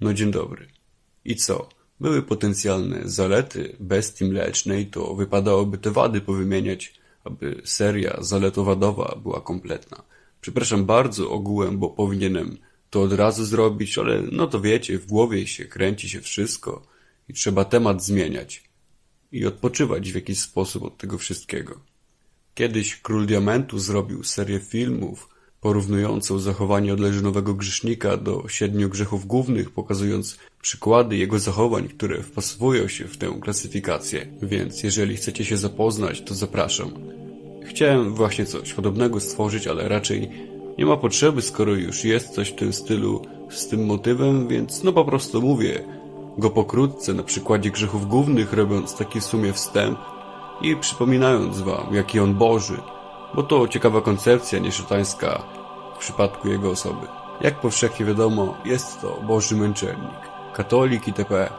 No dzień dobry. I co? Były potencjalne zalety bestii mlecznej, to wypadałoby te wady powymieniać, aby seria zaletowadowa była kompletna. Przepraszam bardzo ogółem, bo powinienem to od razu zrobić, ale no to wiecie, w głowie się kręci się wszystko i trzeba temat zmieniać i odpoczywać w jakiś sposób od tego wszystkiego. Kiedyś Król Diamentu zrobił serię filmów porównującą zachowanie odleżynowego grzesznika do siedmiu grzechów głównych, pokazując przykłady jego zachowań, które wpasowują się w tę klasyfikację. Więc jeżeli chcecie się zapoznać, to zapraszam. Chciałem właśnie coś podobnego stworzyć, ale raczej nie ma potrzeby, skoro już jest coś w tym stylu z tym motywem, więc no po prostu mówię go pokrótce na przykładzie grzechów głównych, robiąc taki w sumie wstęp i przypominając wam, jaki on Boży, bo to ciekawa koncepcja, nie szatańska w przypadku jego osoby. Jak powszechnie wiadomo, jest to Boży męczennik, katolik itp.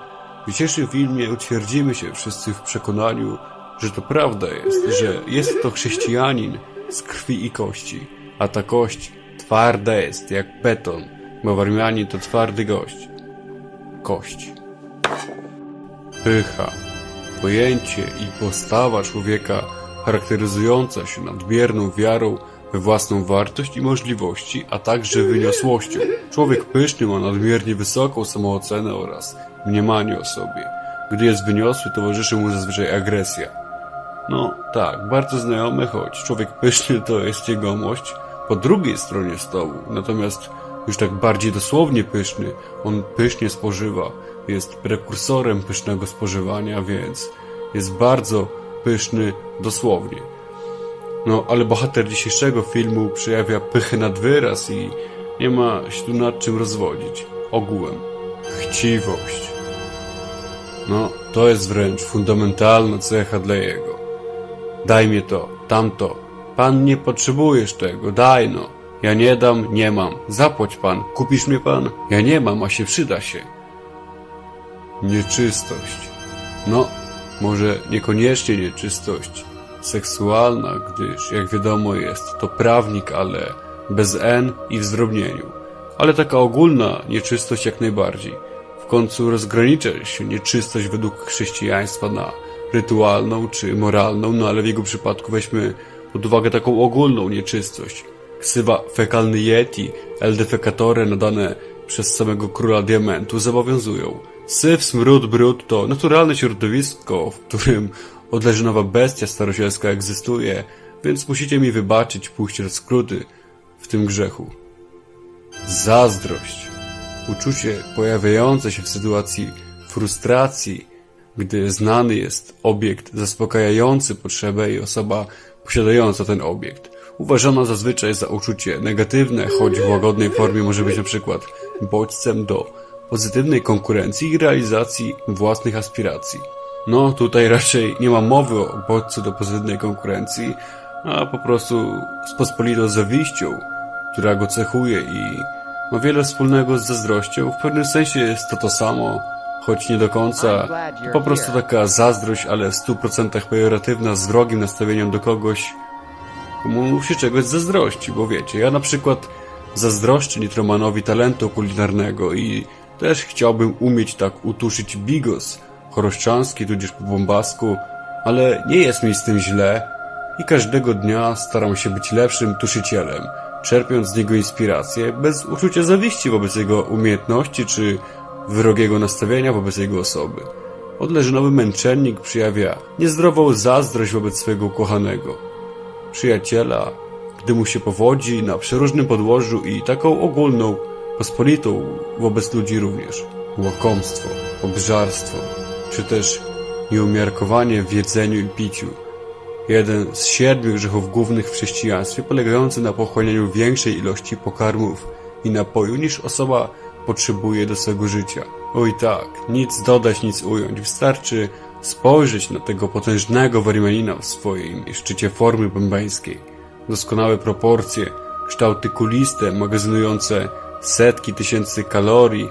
W dzisiejszym filmie utwierdzimy się wszyscy w przekonaniu, że to prawda jest, że jest to chrześcijanin z krwi i kości, a ta kość twarda jest jak beton, bo to twardy gość. Kość. Pycha. Pojęcie i postawa człowieka charakteryzująca się nadmierną wiarą we własną wartość i możliwości, a także wyniosłością. Człowiek pyszny ma nadmiernie wysoką samoocenę oraz mniemanie o sobie. Gdy jest wyniosły, towarzyszy mu zazwyczaj agresja. No tak, bardzo znajome, choć człowiek pyszny to jest jegomość po drugiej stronie stołu, natomiast już tak bardziej dosłownie pyszny, on pysznie spożywa, jest prekursorem pysznego spożywania, więc jest bardzo pyszny dosłownie. No, ale bohater dzisiejszego filmu przejawia pychę nad wyraz i nie ma się tu nad czym rozwodzić. Ogółem. Chciwość. No, to jest wręcz fundamentalna cecha dla jego. Daj mi to, tamto. Pan nie potrzebujesz tego, daj no. Ja nie dam, nie mam. Zapłać pan, kupisz mnie pan? Ja nie mam, a się przyda się. Nieczystość. No, może niekoniecznie nieczystość seksualna, gdyż, jak wiadomo, jest to prawnik, ale bez N i w zdrobnieniu. Ale taka ogólna nieczystość jak najbardziej. W końcu rozgranicza się nieczystość według chrześcijaństwa na rytualną czy moralną, no ale w jego przypadku weźmy pod uwagę taką ogólną nieczystość. Ksywa fekalny yeti, el defecatore nadane przez samego króla diamentu zobowiązują. Syf, smród, brud to naturalne środowisko, w którym odleżynowa bestia starozielska egzystuje, więc musicie mi wybaczyć pójście skróty w tym grzechu. Zazdrość. Uczucie pojawiające się w sytuacji frustracji, gdy znany jest obiekt zaspokajający potrzebę i osoba posiadająca ten obiekt. Uważana zazwyczaj za uczucie negatywne, choć w łagodnej formie może być przykład bodźcem do pozytywnej konkurencji i realizacji własnych aspiracji. No, tutaj raczej nie ma mowy o bodźcu do pozytywnej konkurencji, a po prostu z pospolitą zawiścią, która go cechuje i ma wiele wspólnego z zazdrością. W pewnym sensie jest to to samo, choć nie do końca. To po prostu taka zazdrość, ale w 100% pejoratywna z wrogim nastawieniem do kogoś, komu się czegoś zazdrości, bo wiecie, ja na przykład zazdroszczę Nitromanowi talentu kulinarnego i też chciałbym umieć tak utuszyć bigos choroszczanski, tudzież po bombasku, ale nie jest mi z tym źle i każdego dnia staram się być lepszym tuszycielem, czerpiąc z niego inspirację bez uczucia zawiści wobec jego umiejętności czy wrogiego nastawienia wobec jego osoby. Odleżynowy męczennik przyjawia niezdrową zazdrość wobec swojego ukochanego. Przyjaciela, gdy mu się powodzi na przeróżnym podłożu i taką ogólną, pospolitą wobec ludzi również. Łakomstwo, obżarstwo, czy też nieumiarkowanie w jedzeniu i piciu. Jeden z siedmiu grzechów głównych w chrześcijaństwie polegający na pochłanianiu większej ilości pokarmów i napoju niż osoba potrzebuje do swego życia. Oj tak, nic dodać, nic ująć. Wystarczy spojrzeć na tego potężnego Warimanina w swojej szczycie formy bębeńskiej. Doskonałe proporcje, kształty kuliste, magazynujące setki tysięcy kalorii,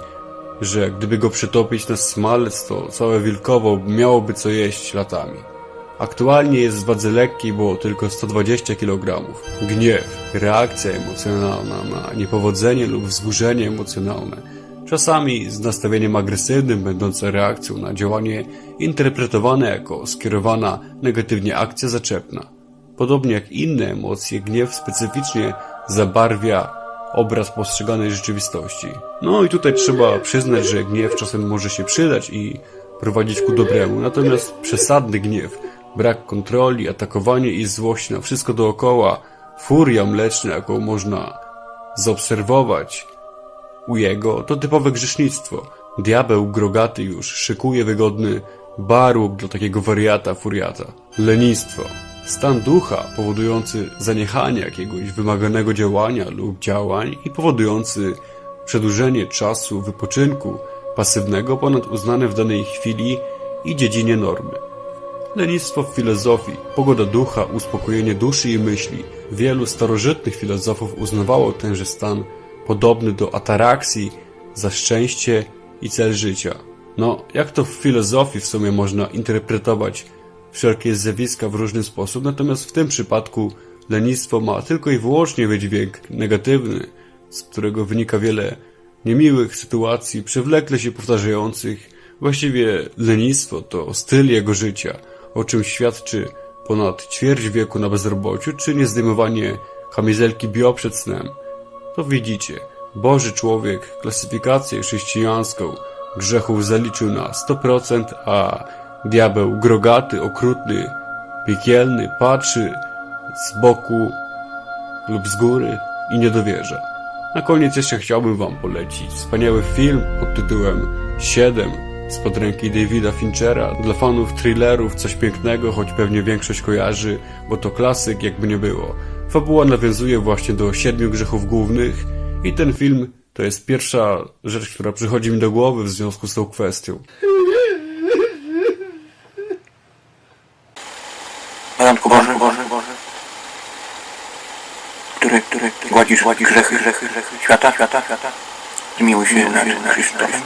że gdyby go przetopić na smalec, to całe wilkowo miałoby co jeść latami. Aktualnie jest w wadze lekkiej, bo tylko 120 kg. Gniew, reakcja emocjonalna na niepowodzenie lub wzburzenie emocjonalne, czasami z nastawieniem agresywnym, będące reakcją na działanie interpretowane jako skierowana negatywnie akcja zaczepna. Podobnie jak inne emocje, gniew specyficznie zabarwia obraz postrzeganej rzeczywistości. No i tutaj trzeba przyznać, że gniew czasem może się przydać i prowadzić ku dobremu, natomiast przesadny gniew, brak kontroli, atakowanie i złość na wszystko dookoła, furia mleczna, jaką można zaobserwować u jego, to typowe grzesznictwo. Diabeł grogaty już szykuje wygodny barłok dla takiego wariata furiata. Lenistwo. Stan ducha powodujący zaniechanie jakiegoś wymaganego działania lub działań i powodujący przedłużenie czasu wypoczynku pasywnego ponad uznane w danej chwili i dziedzinie normy. Lenistwo w filozofii, pogoda ducha, uspokojenie duszy i myśli. Wielu starożytnych filozofów uznawało tenże stan podobny do ataraksji za szczęście i cel życia. No, jak to w filozofii w sumie można interpretować wszelkie zjawiska w różny sposób, natomiast w tym przypadku lenistwo ma tylko i wyłącznie wydźwięk negatywny, z którego wynika wiele niemiłych sytuacji, przewlekle się powtarzających. Właściwie lenistwo to styl jego życia, o czym świadczy ponad ćwierć wieku na bezrobociu, czy niezdejmowanie kamizelki bio przed snem. To widzicie, Boży człowiek klasyfikację chrześcijańską grzechów zaliczył na 100%, a diabeł grogaty, okrutny, piekielny patrzy z boku lub z góry i nie dowierza. Na koniec jeszcze chciałbym Wam polecić wspaniały film pod tytułem 7 spod ręki Davida Finchera. Dla fanów thrillerów coś pięknego, choć pewnie większość kojarzy, bo to klasyk jakby nie było. Fabuła nawiązuje właśnie do siedmiu grzechów głównych i ten film to jest pierwsza rzecz, która przychodzi mi do głowy w związku z tą kwestią. gładzisz, gładzisz grzechy, grzechy, grzechy świata, świata, świata. Zmiłuj się nad Chrystusem.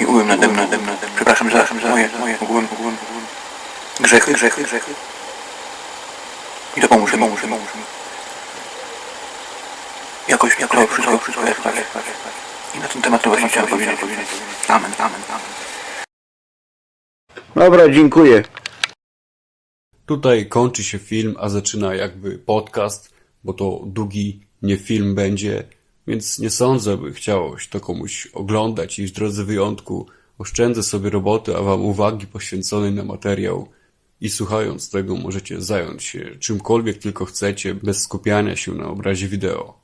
I ułem nade mną, nade mną. Przepraszam za, za moje, moje, ogółem, ogółem, ogółem. Grzechy, grzechy, grzechy. I to pomóż, pomóż, pomóż mi. Jakoś, jakoś, wszystko, wszystko jest, tak, jest, tak, jest, tak. I na ten temat to właśnie chciałem powiedzieć. Amen, amen, amen. Dobra, dziękuję. Tutaj kończy się film, a zaczyna jakby podcast, bo to długi nie film będzie, więc nie sądzę, by chciało się to komuś oglądać i w drodze wyjątku oszczędzę sobie roboty, a wam uwagi poświęconej na materiał i słuchając tego możecie zająć się czymkolwiek tylko chcecie, bez skupiania się na obrazie wideo.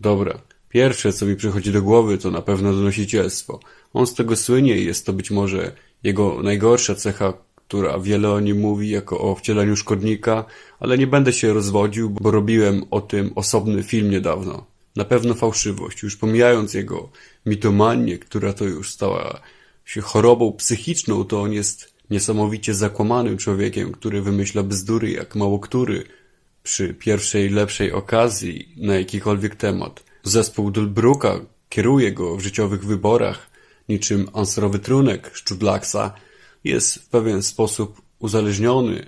Dobra, pierwsze co mi przychodzi do głowy to na pewno donosicielstwo. On z tego słynie i jest to być może jego najgorsza cecha, która wiele o nim mówi jako o wcieleniu szkodnika, ale nie będę się rozwodził, bo robiłem o tym osobny film niedawno. Na pewno fałszywość, już pomijając jego mitomanię, która to już stała się chorobą psychiczną, to on jest niesamowicie zakłamanym człowiekiem, który wymyśla bzdury jak mało który przy pierwszej lepszej okazji na jakikolwiek temat. Zespół Dulbruka kieruje go w życiowych wyborach, niczym anserowy trunek Szczudlaksa, jest w pewien sposób uzależniony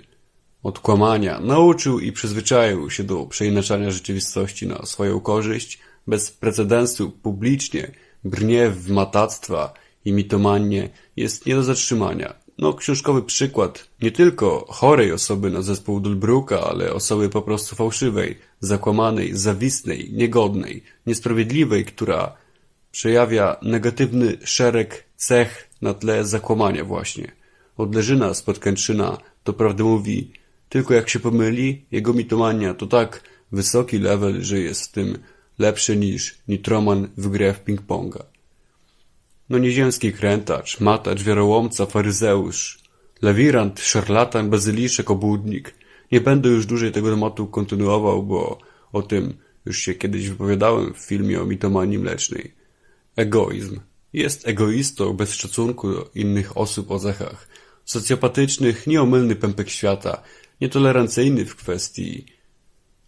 od kłamania, nauczył i przyzwyczaił się do przeinaczania rzeczywistości na swoją korzyść, bez precedensu publicznie brnie w matactwa i mitomanię jest nie do zatrzymania. No, książkowy przykład nie tylko chorej osoby na zespół Dulbruka, ale osoby po prostu fałszywej, zakłamanej, zawistnej, niegodnej, niesprawiedliwej, która przejawia negatywny szereg cech na tle zakłamania właśnie. Odleżyna spod Kętrzyna to prawdę mówi, tylko jak się pomyli, jego mitomania to tak wysoki level, że jest w tym lepszy niż nitroman w grę w ping-ponga. No nieziemski krętacz, matacz, wiarołomca, faryzeusz, lewirant, szarlatan, bazyliszek, obłudnik. Nie będę już dłużej tego tematu kontynuował, bo o tym już się kiedyś wypowiadałem w filmie o mitomanii mlecznej. Egoizm. Jest egoistą bez szacunku do innych osób o cechach socjopatycznych, nieomylny pępek świata, nietolerancyjny w kwestii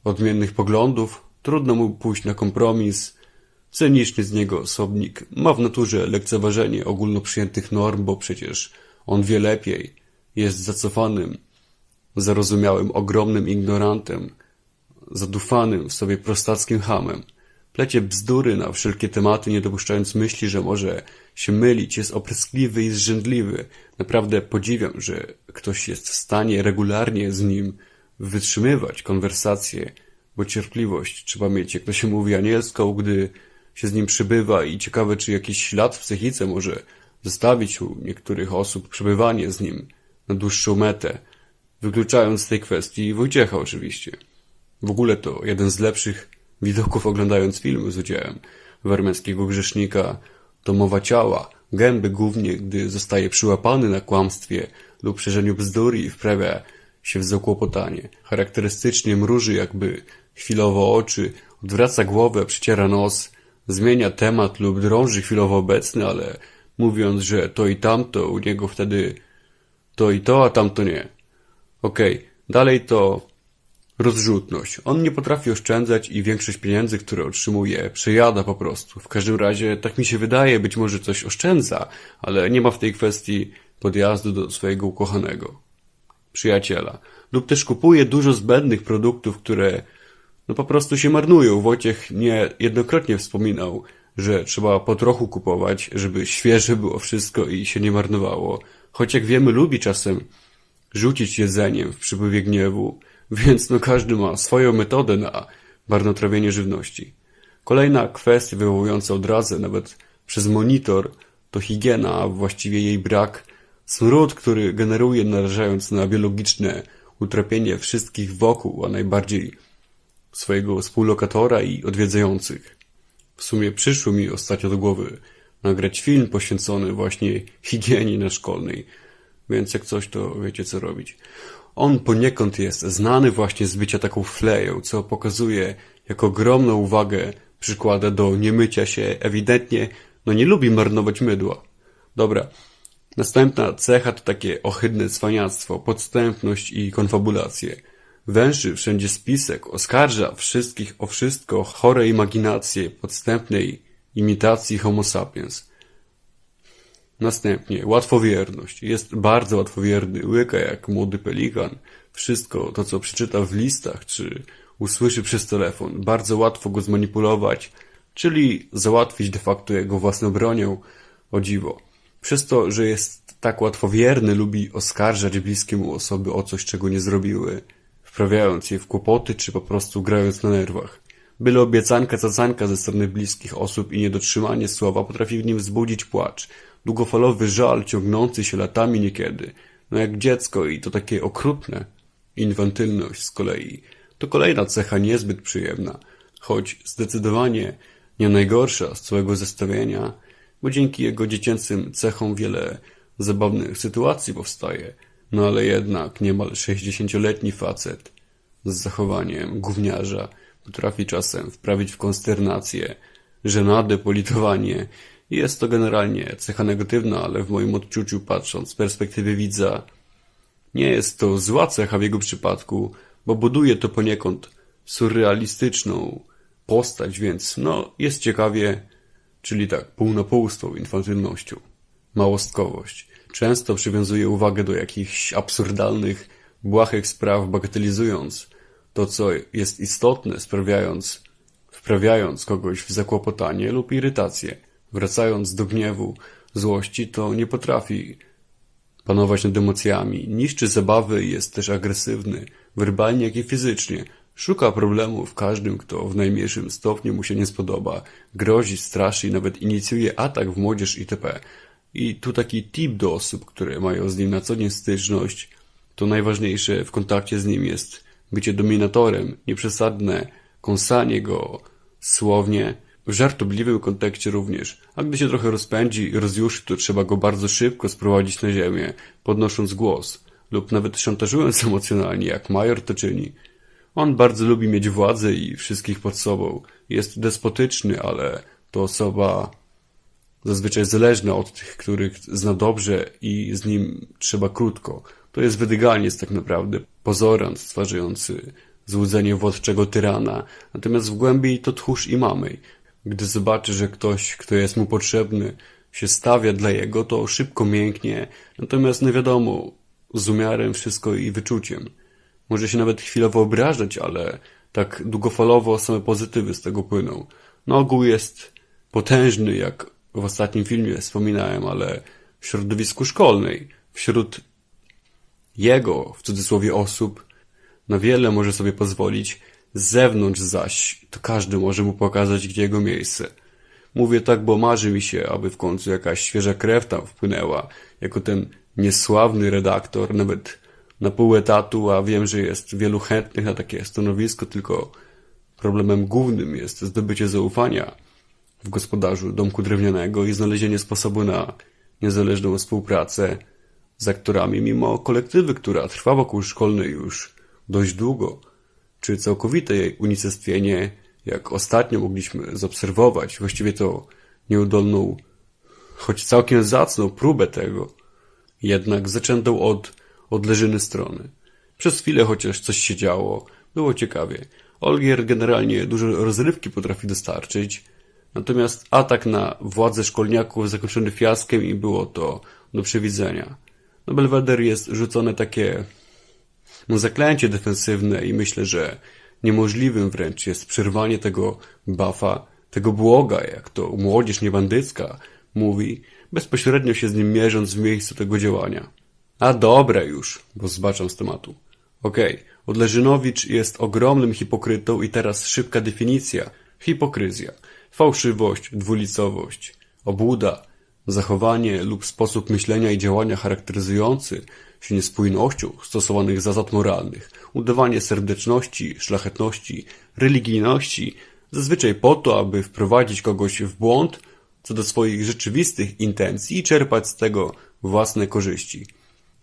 odmiennych poglądów, trudno mu pójść na kompromis, cyniczny z niego osobnik, ma w naturze lekceważenie ogólnoprzyjętych norm, bo przecież on wie lepiej, jest zacofanym, zarozumiałym, ogromnym ignorantem, zadufanym w sobie prostackim hamem. Plecie bzdury na wszelkie tematy, nie dopuszczając myśli, że może się mylić, jest opryskliwy i zrzędliwy. Naprawdę podziwiam, że ktoś jest w stanie regularnie z nim wytrzymywać konwersację, bo cierpliwość trzeba mieć, jak to się mówi anielską, gdy się z nim przybywa i ciekawe, czy jakiś ślad w psychice może zostawić u niektórych osób przebywanie z nim na dłuższą metę, wykluczając z tej kwestii Wojciecha oczywiście. W ogóle to jeden z lepszych widoków oglądając filmy z udziałem wermeckiego grzesznika to mowa ciała, gęby głównie, gdy zostaje przyłapany na kłamstwie lub szerzeniu bzdur i wprawia się w zakłopotanie. Charakterystycznie mruży jakby chwilowo oczy, odwraca głowę, przyciera nos, zmienia temat lub drąży chwilowo obecny, ale mówiąc, że to i tamto, u niego wtedy to i to, a tamto nie. Okej, dalej to rozrzutność. On nie potrafi oszczędzać i większość pieniędzy, które otrzymuje, przejada po prostu. W każdym razie, tak mi się wydaje, być może coś oszczędza, ale nie ma w tej kwestii podjazdu do swojego ukochanego przyjaciela. Lub też kupuje dużo zbędnych produktów, które no po prostu się marnują. Wojciech nie jednokrotnie wspominał, że trzeba po trochu kupować, żeby świeże było wszystko i się nie marnowało. Choć jak wiemy, lubi czasem rzucić jedzeniem w przypływie gniewu, więc no każdy ma swoją metodę na marnotrawienie żywności. Kolejna kwestia wywołująca odrazę nawet przez monitor to higiena, a właściwie jej brak, smród, który generuje narażając na biologiczne utrapienie wszystkich wokół, a najbardziej swojego współlokatora i odwiedzających. W sumie przyszło mi ostatnio do głowy nagrać film poświęcony właśnie higienie na szkolnej, więc jak coś to wiecie co robić. On poniekąd jest znany właśnie z bycia taką fleją, co pokazuje, jak ogromną uwagę przykłada do niemycia się, ewidentnie no nie lubi marnować mydła. Dobra, następna cecha to takie ohydne cwaniactwo, podstępność i konfabulacje. Węży wszędzie spisek, oskarża wszystkich o wszystko, chore imaginacje podstępnej imitacji homo sapiens. Następnie łatwowierność. Jest bardzo łatwowierny, łyka jak młody pelikan. Wszystko to, co przeczyta w listach, czy usłyszy przez telefon, bardzo łatwo go zmanipulować, czyli załatwić de facto jego własną bronią, o dziwo. Przez to, że jest tak łatwowierny, lubi oskarżać bliskie mu osoby o coś, czego nie zrobiły, wprawiając je w kłopoty, czy po prostu grając na nerwach. Byle obiecanka cacanka ze strony bliskich osób i niedotrzymanie słowa potrafi w nim wzbudzić płacz, długofalowy żal ciągnący się latami niekiedy, no jak dziecko i to takie okrutne. Infantylność z kolei. To kolejna cecha niezbyt przyjemna, choć zdecydowanie nie najgorsza z całego zestawienia, bo dzięki jego dziecięcym cechom wiele zabawnych sytuacji powstaje, no ale jednak niemal sześćdziesięcioletni facet z zachowaniem gówniarza potrafi czasem wprawić w konsternację, żenadę, politowanie jest to generalnie cecha negatywna, ale w moim odczuciu patrząc z perspektywy widza nie jest to zła cecha w jego przypadku, bo buduje to poniekąd surrealistyczną postać, więc no jest ciekawie, czyli tak pół na pół z tą infantylnością. Małostkowość. Często przywiązuje uwagę do jakichś absurdalnych, błahych spraw, bagatelizując to, co jest istotne, sprawiając, wprawiając kogoś w zakłopotanie lub irytację. Wracając do gniewu, złości, to nie potrafi panować nad emocjami, niszczy zabawy i jest też agresywny, werbalnie jak i fizycznie. Szuka problemów każdym, kto w najmniejszym stopniu mu się nie spodoba. Grozi, straszy i nawet inicjuje atak w młodzież itp. I tu taki tip do osób, które mają z nim na co dzień styczność. To najważniejsze w kontakcie z nim jest bycie dominatorem, nieprzesadne kąsanie go słownie, w żartobliwym kontekście również, a gdy się trochę rozpędzi i rozjuszy, to trzeba go bardzo szybko sprowadzić na ziemię, podnosząc głos, lub nawet szantażując emocjonalnie, jak major to czyni. On bardzo lubi mieć władzę i wszystkich pod sobą. Jest despotyczny, ale to osoba zazwyczaj zależna od tych, których zna dobrze i z nim trzeba krótko. To jest wydyganiec tak naprawdę, pozorant stwarzający złudzenie władczego tyrana, natomiast w głębi to tchórz i mamej. Gdy zobaczy, że ktoś, kto jest mu potrzebny, się stawia dla jego, to szybko mięknie, natomiast nie wiadomo, z umiarem wszystko i wyczuciem. Może się nawet chwilowo obrażać, ale tak długofalowo same pozytywy z tego płyną. na ogół jest potężny, jak w ostatnim filmie wspominałem, ale w środowisku szkolnej, wśród jego, w cudzysłowie osób, na wiele może sobie pozwolić, z zewnątrz zaś to każdy może mu pokazać, gdzie jego miejsce. Mówię tak, bo marzy mi się, aby w końcu jakaś świeża krew tam wpłynęła, jako ten niesławny redaktor, nawet na pół etatu, a wiem, że jest wielu chętnych na takie stanowisko, tylko problemem głównym jest zdobycie zaufania w gospodarzu domku drewnianego i znalezienie sposobu na niezależną współpracę z aktorami, mimo kolektywy, która trwa wokół szkolnej już dość długo, czy całkowite unicestwienie, jak ostatnio mogliśmy zaobserwować, właściwie to nieudolną, choć całkiem zacną próbę tego, jednak zaczętą od odleżyny strony. Przez chwilę chociaż coś się działo, było ciekawie. Olgier generalnie dużo rozrywki potrafi dostarczyć, natomiast atak na władzę szkolniaków zakończony fiaskiem i było to do przewidzenia. No Belweder jest rzucone takie no, zaklęcie defensywne i myślę, że niemożliwym wręcz jest przerwanie tego buffa, tego błoga, jak to młodzież niebandycka mówi, bezpośrednio się z nim mierząc w miejscu tego działania. A dobra już, bo zbaczam z tematu. Okej, Odleżynowicz jest ogromnym hipokrytą i teraz szybka definicja. Hipokryzja. Fałszywość, dwulicowość, obłuda, zachowanie lub sposób myślenia i działania charakteryzujący się niespójnością stosowanych zasad moralnych, udawanie serdeczności, szlachetności, religijności, zazwyczaj po to, aby wprowadzić kogoś w błąd co do swoich rzeczywistych intencji i czerpać z tego własne korzyści.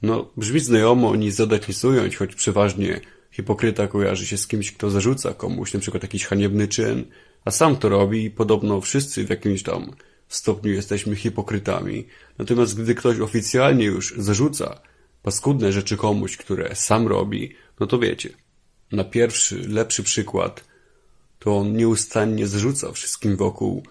No, brzmi znajomo, nic dodać, nic ująć, choć przeważnie hipokryta kojarzy się z kimś, kto zarzuca komuś na przykład jakiś haniebny czyn, a sam to robi i podobno wszyscy w jakimś tam stopniu jesteśmy hipokrytami. Natomiast gdy ktoś oficjalnie już zarzuca paskudne rzeczy komuś, które sam robi, no to wiecie. Na pierwszy, lepszy przykład to on nieustannie zarzuca wszystkim wokół,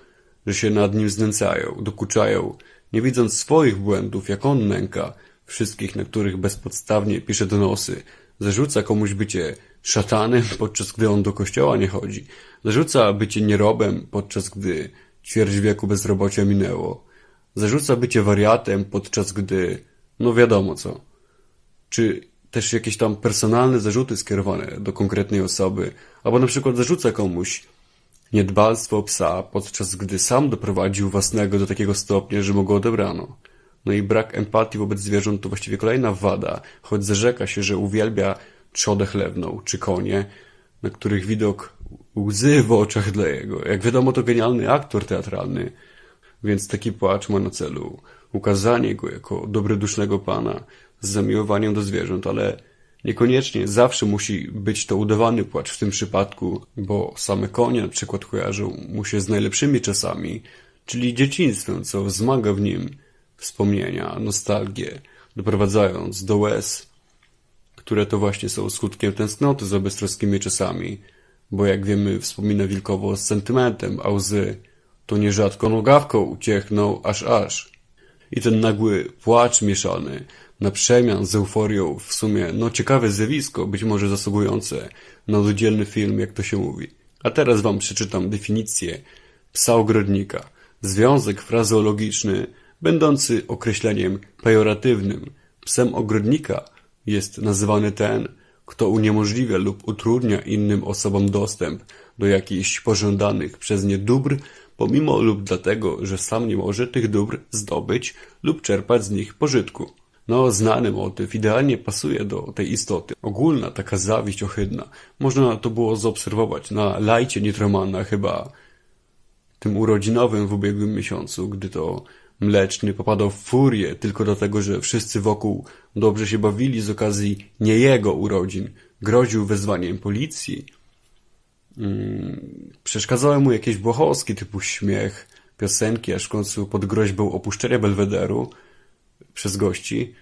że się nad nim znęcają, dokuczają, nie widząc swoich błędów, jak on nęka wszystkich, na których bezpodstawnie pisze donosy, zarzuca komuś bycie szatanem, podczas gdy on do kościoła nie chodzi, zarzuca bycie nierobem, podczas gdy ćwierć wieku bezrobocia minęło, zarzuca bycie wariatem, podczas gdy, no wiadomo co. Czy też jakieś tam personalne zarzuty skierowane do konkretnej osoby, albo na przykład zarzuca komuś niedbalstwo psa, podczas gdy sam doprowadził własnego do takiego stopnia, że mu go odebrano. No i brak empatii wobec zwierząt to właściwie kolejna wada, choć zarzeka się, że uwielbia trzodę chlewną czy konie, na których widok łzy w oczach dla jego. Jak wiadomo, to genialny aktor teatralny, więc taki płacz ma na celu ukazanie go jako dobrodusznego pana z zamiłowaniem do zwierząt, ale niekoniecznie zawsze musi być to udawany płacz w tym przypadku, bo same konie na przykład kojarzą mu się z najlepszymi czasami, czyli dzieciństwem, co wzmaga w nim wspomnienia, nostalgię, doprowadzając do łez, które to właśnie są skutkiem tęsknoty za beztroskimi czasami, bo jak wiemy wspomina Wilkowo z sentymentem, a łzy to nierzadko nogawką uciechną aż aż. I ten nagły płacz mieszany na przemian z euforią w sumie, no ciekawe zjawisko, być może zasługujące na oddzielny film, jak to się mówi. A teraz wam przeczytam definicję psa ogrodnika. Związek frazeologiczny będący określeniem pejoratywnym. Psem ogrodnika jest nazywany ten, kto uniemożliwia lub utrudnia innym osobom dostęp do jakichś pożądanych przez nie dóbr, pomimo lub dlatego, że sam nie może tych dóbr zdobyć lub czerpać z nich pożytku. No, znany motyw idealnie pasuje do tej istoty. Ogólna taka zawiść ohydna. Można to było zaobserwować na lajcie Nitromana chyba tym urodzinowym w ubiegłym miesiącu, gdy to Mleczny popadał w furię tylko dlatego, że wszyscy wokół dobrze się bawili z okazji nie jego urodzin. Groził wezwaniem policji. Hmm, przeszkadzały mu jakieś błochowski typu śmiech, piosenki, aż w końcu pod groźbą opuszczenia Belwederu przez gości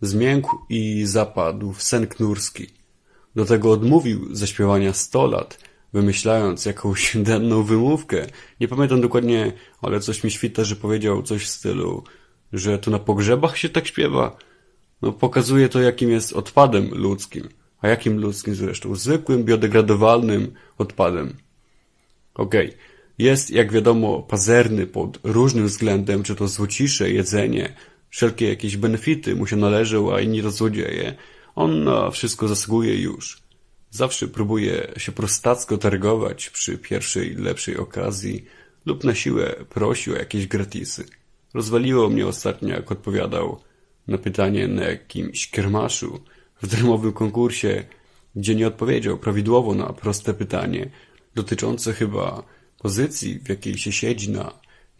zmiękł i zapadł w sen knurski. Do tego odmówił zaśpiewania sto lat, wymyślając jakąś denną wymówkę. Nie pamiętam dokładnie, ale coś mi świta, że powiedział coś w stylu, że to na pogrzebach się tak śpiewa. No pokazuje to, jakim jest odpadem ludzkim. A jakim ludzkim zresztą? Zwykłym, biodegradowalnym odpadem. Okej. Okay. Jest, jak wiadomo, pazerny pod różnym względem, czy to złocisze, jedzenie, wszelkie jakieś benefity mu się należą, a inni to złodzieje. On na wszystko zasługuje już. Zawsze próbuje się prostacko targować przy pierwszej lepszej okazji lub na siłę prosi o jakieś gratisy. Rozwaliło mnie ostatnio, jak odpowiadał na pytanie na jakimś kiermaszu w darmowym konkursie, gdzie nie odpowiedział prawidłowo na proste pytanie dotyczące chyba pozycji, w jakiej się siedzi na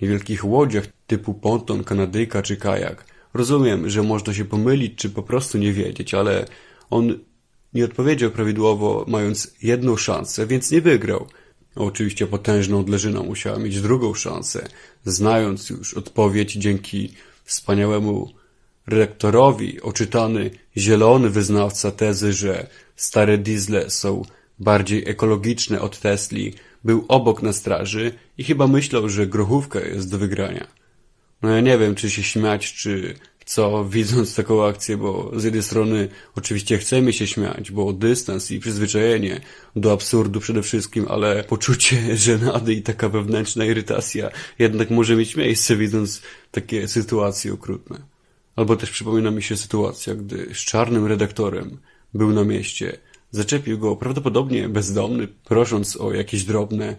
niewielkich łodziach typu ponton, kanadyjka czy kajak. Rozumiem, że można się pomylić czy po prostu nie wiedzieć, ale on nie odpowiedział prawidłowo, mając jedną szansę, więc nie wygrał. Oczywiście potężną odleżyna musiała mieć drugą szansę, znając już odpowiedź dzięki wspaniałemu redaktorowi, oczytany zielony wyznawca tezy, że stare diesle są bardziej ekologiczne od Tesli, był obok na straży i chyba myślał, że grochówka jest do wygrania. No ja nie wiem, czy się śmiać, czy co, widząc taką akcję, bo z jednej strony oczywiście chcemy się śmiać, bo dystans i przyzwyczajenie do absurdu przede wszystkim, ale poczucie żenady i taka wewnętrzna irytacja jednak może mieć miejsce, widząc takie sytuacje okrutne. Albo też przypomina mi się sytuacja, gdy z czarnym redaktorem był na mieście, zaczepił go prawdopodobnie bezdomny, prosząc o jakieś drobne,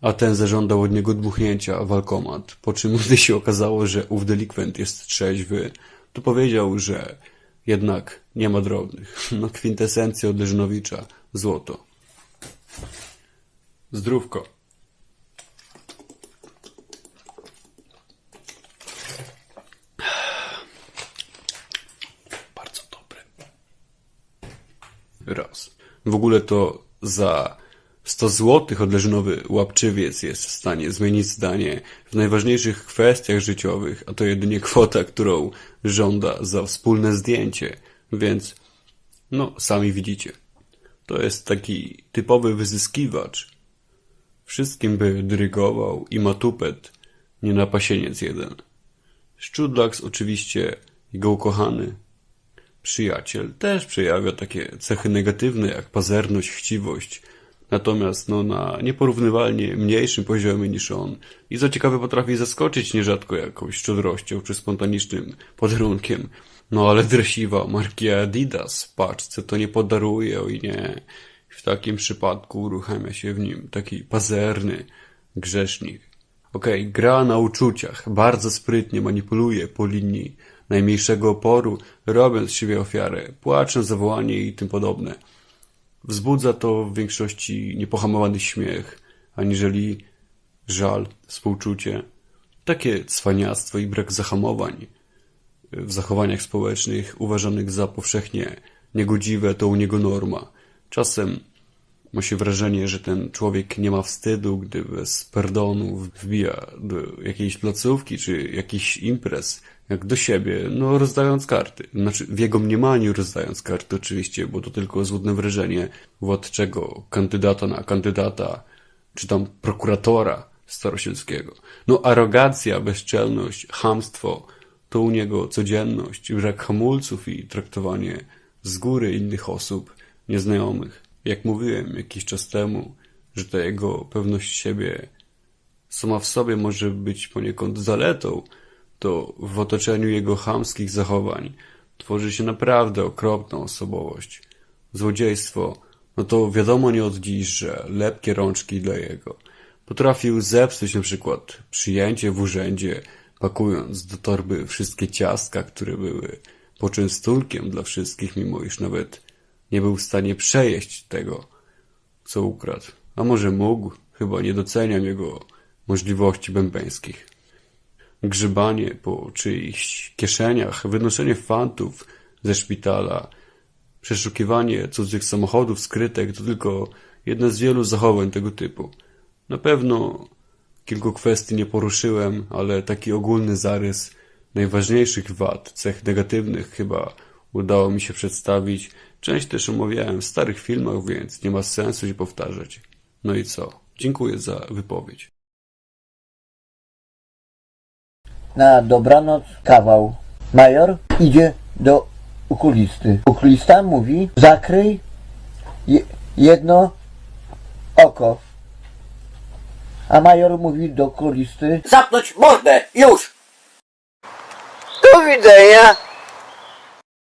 a ten zażądał od niego dmuchnięcia w alkomat, po czym gdy się okazało, że ów delikwent jest trzeźwy, to powiedział, że jednak nie ma drobnych. No kwintesencja od Leżynowicza, złoto. Zdrówko. Bardzo dobre. Raz. W ogóle to za 100 złotych odleżynowy łapczywiec jest w stanie zmienić zdanie w najważniejszych kwestiach życiowych, a to jedynie kwota, którą żąda za wspólne zdjęcie, więc no, sami widzicie. To jest taki typowy wyzyskiwacz. Wszystkim by dyrygował i ma tupet, nie na pasieniec jeden. Szczudlaks oczywiście jego ukochany przyjaciel też przejawia takie cechy negatywne jak pazerność, chciwość, natomiast no, na nieporównywalnie mniejszym poziomie niż on i co ciekawe potrafi zaskoczyć nierzadko jakąś szczodrością czy spontanicznym podarunkiem. No ale dresiwa marki Adidas paczce to nie podaruje, oj nie. W takim przypadku uruchamia się w nim taki pazerny grzesznik. Okej, gra na uczuciach, bardzo sprytnie manipuluje po linii najmniejszego oporu, robiąc z siebie ofiarę, płacząc, zawołanie i tym podobne. Wzbudza to w większości niepohamowany śmiech, aniżeli żal, współczucie. Takie cwaniactwo i brak zahamowań w zachowaniach społecznych uważanych za powszechnie niegodziwe to u niego norma. Czasem ma się wrażenie, że ten człowiek nie ma wstydu, gdy bez pardonu wbija do jakiejś placówki czy jakichś imprez, jak do siebie, no rozdając karty. Znaczy w jego mniemaniu rozdając karty oczywiście, bo to tylko złudne wrażenie władczego kandydata na kandydata, czy tam prokuratora starosielskiego. No arogancja, bezczelność, chamstwo to u niego codzienność, brak hamulców i traktowanie z góry innych osób, nieznajomych. Jak mówiłem jakiś czas temu, że ta jego pewność siebie sama w sobie może być poniekąd zaletą, to w otoczeniu jego chamskich zachowań tworzy się naprawdę okropna osobowość. Złodziejstwo, no to wiadomo nie od dziś, że lepkie rączki dla jego. Potrafił zepsuć na przykład przyjęcie w urzędzie, pakując do torby wszystkie ciastka, które były poczęstunkiem dla wszystkich, mimo iż nawet nie był w stanie przejeść tego, co ukradł. A może mógł, chyba nie doceniam jego możliwości bębeńskich. Grzebanie po czyichś kieszeniach, wynoszenie fantów ze szpitala, przeszukiwanie cudzych samochodów skrytek to tylko jedne z wielu zachowań tego typu. Na pewno kilku kwestii nie poruszyłem, ale taki ogólny zarys najważniejszych wad, cech negatywnych chyba udało mi się przedstawić. Część też omawiałem w starych filmach, więc nie ma sensu się powtarzać. No i co? Dziękuję za wypowiedź. Na dobranoc kawał. Major idzie do okulisty. Okulista mówi, zakryj je, jedno oko. A major mówi do okulisty. Zapnąć mordę! Już! Do widzenia.